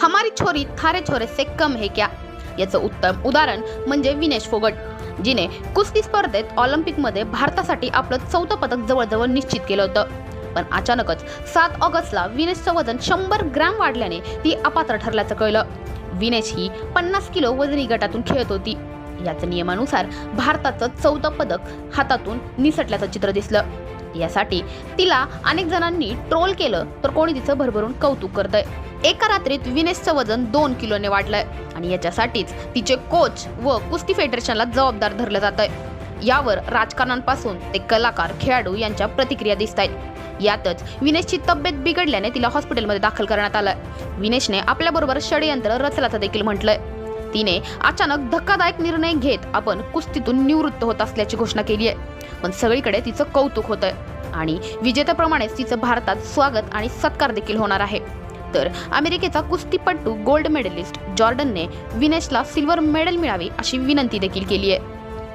हमारी छोरी थारे छोरे से कम है क्या? याचं उत्तम उदाहरण म्हणजे विनेश फोगट जिने कुस्ती स्पर्धेत ऑलिम्पिकमध्ये भारतासाठी आपलं चौथं पदक जवळजवळ निश्चित केलं होतं. पण अचानकच सात ऑगस्टला विनेशचं वजन शंभर ग्रॅम वाढल्याने ती अपात्र ठरल्याचं कळलं. विनेश ही पन्नास किलो वजनी गटातून खेळत होती. याच नियमानुसार भारताचं चौथं पदक हातातून निसटल्याचं चित्र दिसलं. यासाठी तिला अनेक जणांनी ट्रोल केलं तर कोणी तिचं भरभरून कौतुक करतंय. एका रात्रीत विनेशचं वजन दोन किलोने वाढलंय आणि याच्यासाठीच तिचे कोच व कुस्ती फेडरेशनला जबाबदार धरलं जात आहे यावर राजकारणांपासून ते कलाकार खेळाडू यांच्या प्रतिक्रिया दिसत आहेत यातच विनेशची तब्येत बिघडल्याने तिला हॉस्पिटलमध्ये दाखल करण्यात आलंय. विनेशने आपल्याबरोबर षडयंत्र रचल्याचं देखील म्हटलंय. तिने अचानक धक्कादायक निर्णय घेत आपण कुस्तीतून निवृत्त होत असल्याची घोषणा केली आहे. पण सगळीकडे तिचं कौतुक होतंय. आहे आणि विजेत्याप्रमाणेच तिचं भारतात स्वागत आणि सत्कार देखील होणार आहे. तर अमेरिकेचा कुस्तीपटू गोल्ड मेडलिस्ट जॉर्डनने विनेशला सिल्वर मेडल मिळावी अशी विनंती देखील केली आहे.